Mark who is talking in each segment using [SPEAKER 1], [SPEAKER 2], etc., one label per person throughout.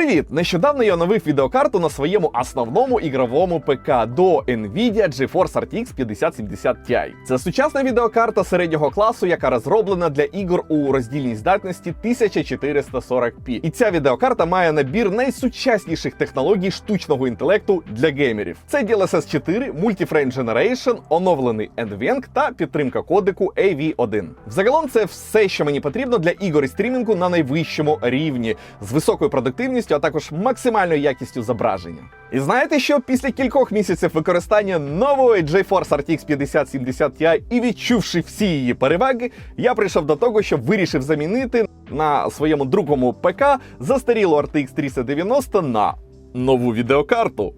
[SPEAKER 1] Привіт! Нещодавно я оновив відеокарту на своєму основному ігровому ПК до Nvidia GeForce RTX 5070 Ti. Це сучасна відеокарта середнього класу, яка розроблена для ігор у роздільній здатності 1440p. І ця відеокарта має набір найсучасніших технологій штучного інтелекту для геймерів. Це DLSS 4, Multiframe Generation, оновлений NVENC та підтримка кодеку AV1. Взагалом це все, що мені потрібно для ігор і стрімінгу на найвищому рівні з високою продуктивністю, а також максимальною якістю зображення. І знаєте що? Після кількох місяців використання нової GeForce RTX 5070 Ti і відчувши всі її переваги, я прийшов до того, що вирішив замінити на своєму другому ПК застарілу RTX 3090 на нову відеокарту.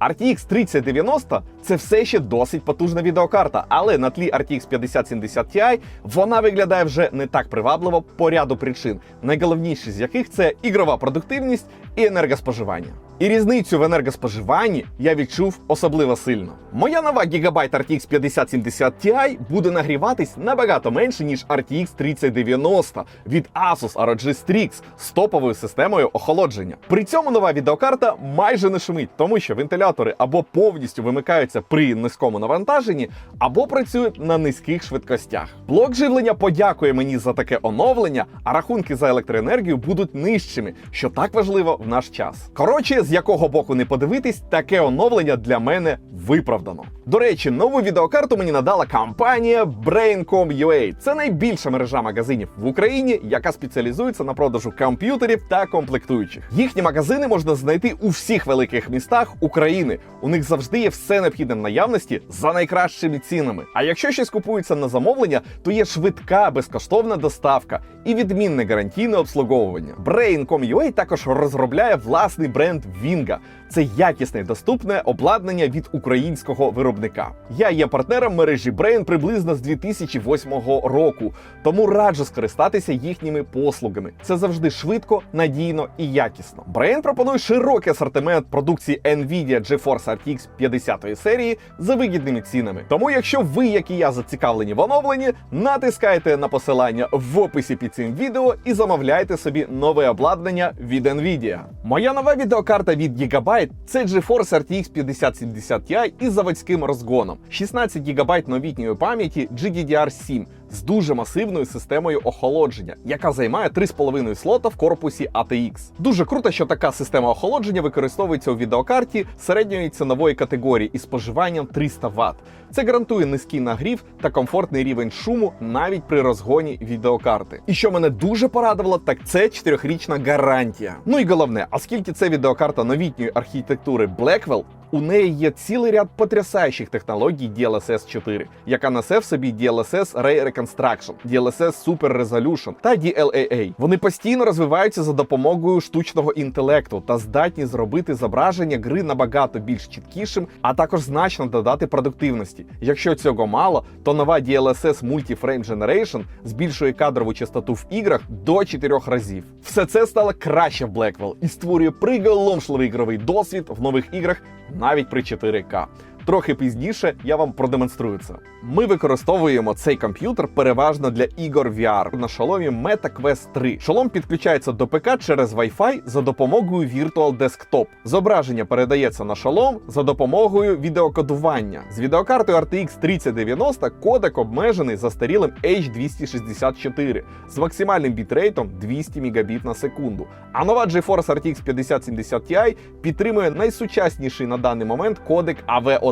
[SPEAKER 1] RTX 3090 це все ще досить потужна відеокарта, але на тлі RTX 5070 Ti вона виглядає вже не так привабливо по ряду причин, найголовніші з яких це ігрова продуктивність і енергоспоживання. І різницю в енергоспоживанні я відчув особливо сильно. Моя нова Gigabyte RTX 5070 Ti буде нагріватись набагато менше, ніж RTX 3090 від Asus ROG Strix з топовою системою охолодження. При цьому нова відеокарта майже не шумить, тому що вентилятори або повністю вимикаються при низькому навантаженні, або працюють на низьких швидкостях. Блок живлення подякує мені за таке оновлення, а рахунки за електроенергію будуть нижчими, що так важливо наш час. Коротше, з якого боку не подивитись, таке оновлення для мене виправдано. До речі, нову відеокарту мені надала компанія Brain.com.ua. Це найбільша мережа магазинів в Україні, яка спеціалізується на продажу комп'ютерів та комплектуючих. Їхні магазини можна знайти у всіх великих містах України. У них завжди є все необхідне в наявності за найкращими цінами. А якщо щось купується на замовлення, то є швидка безкоштовна доставка і відмінне гарантійне обслуговування. Brain.com.ua також розробляє власний бренд Вінга. Це якісне доступне обладнання від українського виробника. Я є партнером мережі Brain приблизно з 2008 року, тому раджу скористатися їхніми послугами. Це завжди швидко, надійно і якісно. Brain пропонує широкий асортимент продукції Nvidia GeForce RTX 50 серії за вигідними цінами. Тому, якщо ви, як і я, зацікавлені в оновленні, натискайте на посилання в описі під цим відео і замовляйте собі нове обладнання від Nvidia. Моя нова відеокарта від Gigabyte це GeForce RTX 5070 Ti із заводським розгоном, 16 ГБ новітньої пам'яті GDDR7 з дуже масивною системою охолодження, яка займає 3,5 слота в корпусі ATX. Дуже круто, що така система охолодження використовується у відеокарті середньої цінової категорії із споживанням 300 Вт. Це гарантує низький нагрів та комфортний рівень шуму навіть при розгоні відеокарти. І що мене дуже порадувало, так це 4-річна гарантія. Ну і головне, оскільки це відеокарта новітньої архітектури Blackwell, у неї є цілий ряд потрясаючих технологій DLSS 4, яка несе в собі DLSS Ray Reconstruction, DLSS Super Resolution та DLAA. Вони постійно розвиваються за допомогою штучного інтелекту та здатні зробити зображення гри набагато більш чіткішим, а також значно додати продуктивності. Якщо цього мало, то нова DLSS Multiframe Generation збільшує кадрову частоту в іграх до 4 разів. Все це стало краще в Blackwell і створює приголомшливий ігровий досвід в нових іграх навіть при 4К. Трохи пізніше я вам продемонструю це. Ми використовуємо цей комп'ютер переважно для ігор VR на шоломі MetaQuest 3. Шолом підключається до ПК через Wi-Fi за допомогою Virtual Desktop. Зображення передається на шолом за допомогою відеокодування. З відеокартою RTX 3090 кодек обмежений застарілим H264 з максимальним бітрейтом 200 Мбіт на секунду. А нова GeForce RTX 5070 Ti підтримує найсучасніший на даний момент кодек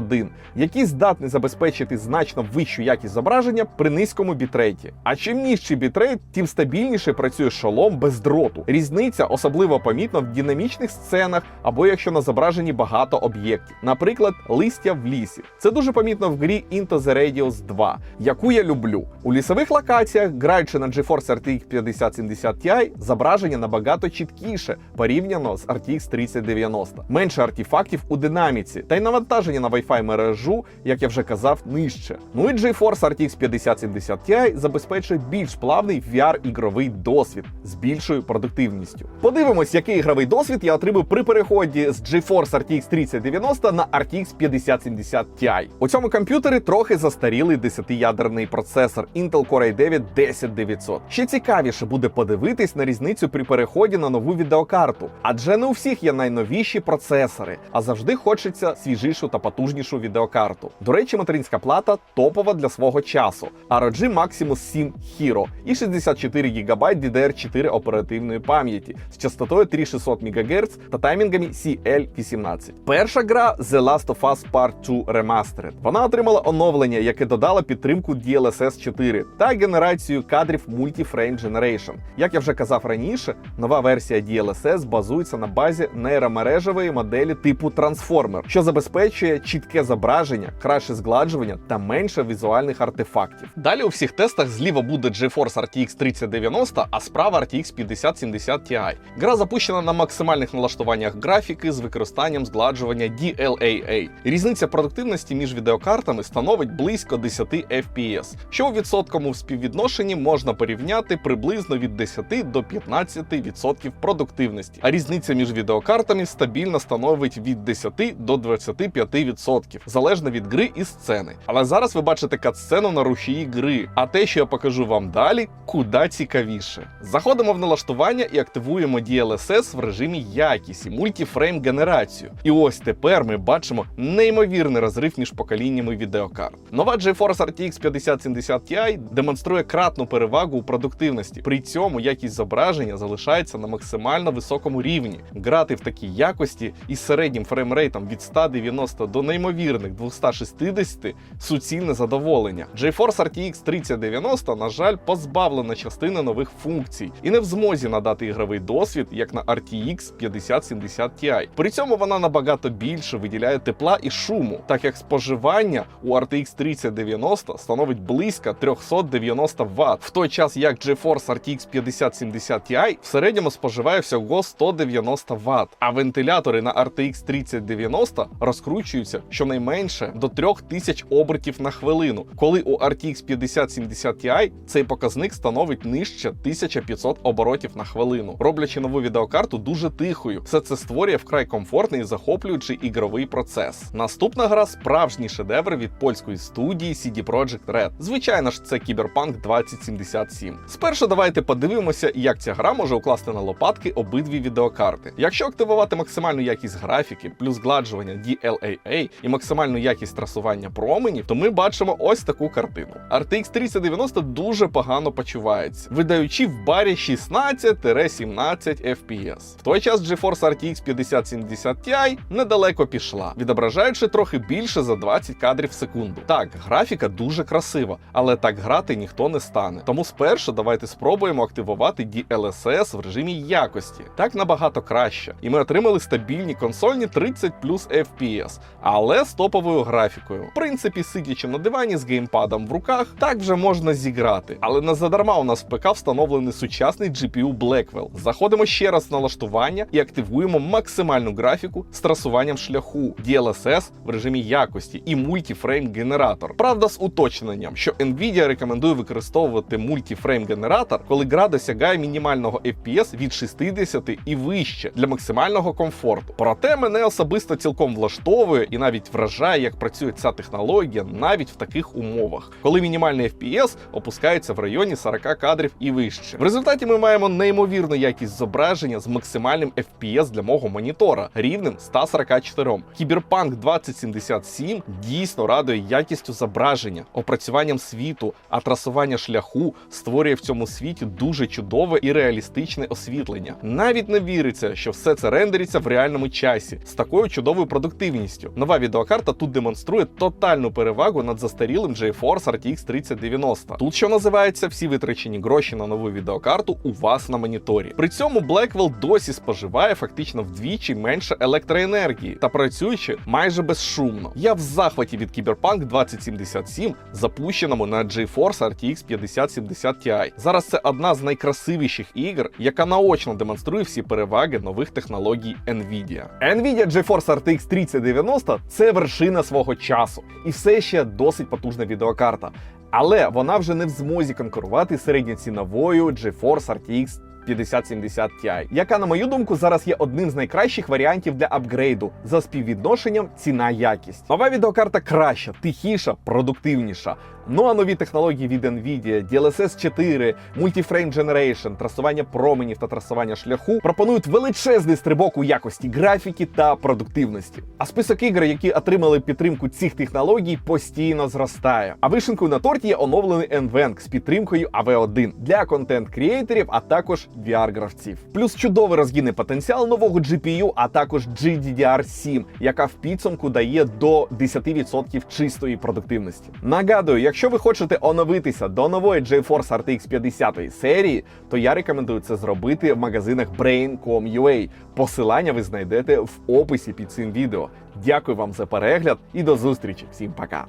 [SPEAKER 1] AV1, який здатний забезпечити значно вищу якість зображення при низькому бітрейті. А чим нижчий бітрейт, тим стабільніше працює шолом без дроту. Різниця особливо помітна в динамічних сценах або якщо на зображенні багато об'єктів, наприклад, листя в лісі. Це дуже помітно в грі Into the Radius 2, яку я люблю. У лісових локаціях, граючи на GeForce RTX 5070 Ti, зображення набагато чіткіше порівняно з RTX 3090. Менше артефактів у динаміці, та й навантаження на Wi-Fi Wi-Fi мережу, як я вже казав, нижче. Ну і GeForce RTX 5070 Ti забезпечує більш плавний VR-ігровий досвід з більшою продуктивністю. Подивимось, який ігровий досвід я отримав при переході з GeForce RTX 3090 на RTX 5070 Ti. У цьому комп'ютері трохи застарілий 10-ядерний процесор Intel Core i9 10900. Ще цікавіше буде подивитись на різницю при переході на нову відеокарту, адже не у всіх є найновіші процесори, а завжди хочеться свіжішу та потужнішу відеокарту. До речі, материнська плата топова для свого часу. ROG Maximus 7 Hero і 64 ГБ DDR4 оперативної пам'яті з частотою 3600 МГц та таймінгами CL18. Перша гра The Last of Us Part 2 Remastered. Вона отримала оновлення, яке додало підтримку DLSS 4 та генерацію кадрів Multi-Frame Generation. Як я вже казав раніше, нова версія DLSS базується на базі нейромережевої моделі типу Transformer, що забезпечує чітке зображення, краще згладжування та менше візуальних артефактів. Далі у всіх тестах зліва буде GeForce RTX 3090, а справа RTX 5070 Ti. Гра запущена на максимальних налаштуваннях графіки з використанням згладжування DLAA. Різниця продуктивності між відеокартами становить близько 10 FPS, що у відсотковому співвідношенні можна порівняти приблизно від 10 до 15% продуктивності. А різниця між відеокартами стабільно становить від 10 до 25%, залежно від гри і сцени. Але зараз ви бачите катсцену на рушії гри, а те, що я покажу вам далі, куди цікавіше. Заходимо в налаштування і активуємо DLSS в режимі якісті, мультіфрейм генерацію. І ось тепер ми бачимо неймовірний розрив між поколіннями відеокарт. Нова GeForce RTX 5070 Ti демонструє кратну перевагу у продуктивності. При цьому якість зображення залишається на максимально високому рівні. Грати в такій якості із середнім фреймрейтом від 190 до неймовірних 260 суцільне задоволення. GeForce RTX 3090, на жаль, позбавлена частини нових функцій і не в змозі надати ігровий досвід, як на RTX 5070 Ti. При цьому вона набагато більше виділяє тепла і шуму, так як споживання у RTX 3090 становить близько 390 Вт, в той час як GeForce RTX 5070 Ti в середньому споживає всього 190 Вт, а вентилятори на RTX 3090 розкручуються щонайменше до 3000 обертів на хвилину, коли у RTX 5070 Ti цей показник становить нижче 1500 оборотів на хвилину, роблячи нову відеокарту дуже тихою. Все це створює вкрай комфортний і захоплюючий ігровий процес. Наступна гра справжній шедевр від польської студії CD Projekt Red. Звичайно ж, це Cyberpunk 2077. Спершу давайте подивимося, як ця гра може укласти на лопатки обидві відеокарти. Якщо активувати максимальну якість графіки, плюс згладжування DLAA і максимальну якість трасування променів, то ми бачимо ось таку картину. RTX 3090 дуже погано почувається, видаючи в барі 16-17 FPS. В той час GeForce RTX 5070 Ti недалеко пішла, відображаючи трохи більше за 20 кадрів в секунду. Так, графіка дуже красива, але так грати ніхто не стане. Тому спершу давайте спробуємо активувати DLSS в режимі якості. Так набагато краще. І ми отримали стабільні консольні 30 плюс FPS, але з топовою графікою. В принципі, сидячи на дивані з геймпадом в руках, так вже можна зіграти. Але не задарма у нас в ПК встановлений сучасний GPU Blackwell. Заходимо ще раз в налаштування і активуємо максимальну графіку з трасуванням шляху DLSS в режимі якості і мультіфрейм генератор. Правда, з уточненням, що Nvidia рекомендує використовувати мультіфрейм генератор, коли гра досягає мінімального FPS від 60 і вище для максимального комфорту. Проте мене особисто цілком влаштовує і навіть вражає, як працює ця технологія навіть в таких умовах, коли мінімальний FPS опускається в районі 40 кадрів і вище. В результаті ми маємо неймовірну якість зображення з максимальним FPS для мого монітора рівнем 144. Cyberpunk 2077 дійсно радує якістю зображення, опрацюванням світу, а трасування шляху створює в цьому світі дуже чудове і реалістичне освітлення. Навіть не віриться, що все це рендериться в реальному часі з такою чудовою продуктивністю. Нова відеокарта тут демонструє тотальну перевагу над застарілим GeForce RTX 3090. Тут, що називається, всі витрачені гроші на нову відеокарту у вас на моніторі. При цьому Blackwell досі споживає фактично вдвічі менше електроенергії та працюючи майже безшумно. Я в захваті від Cyberpunk 2077, запущеному на GeForce RTX 5070 Ti. Зараз це одна з найкрасивіших ігор, яка наочно демонструє всі переваги нових технологій Nvidia. Nvidia GeForce RTX 3090 це Це вершина свого часу, і все ще досить потужна відеокарта. Але вона вже не в змозі конкурувати з середньоціновою GeForce RTX 5070 Ti, яка, на мою думку, зараз є одним з найкращих варіантів для апгрейду за співвідношенням ціна-якість. Нова відеокарта краща, тихіша, продуктивніша. Ну а нові технології від Nvidia, DLSS 4, Multiframe Generation, трасування променів та трасування шляху пропонують величезний стрибок у якості графіки та продуктивності. А список ігор, які отримали підтримку цих технологій, постійно зростає. А вишенкою на торті є оновлений NVENC з підтримкою AV1 для контент-крієйтерів, а також VR-гравців. Плюс чудовий розгінний потенціал нового GPU, а також GDDR7, яка в підсумку дає до 10% чистої продуктивності. Нагадую, якщо ви хочете оновитися до нової GeForce RTX 50 серії, то я рекомендую це зробити в магазинах Brain.com.ua. Посилання ви знайдете в описі під цим відео. Дякую вам за перегляд і до зустрічі. Всім пока!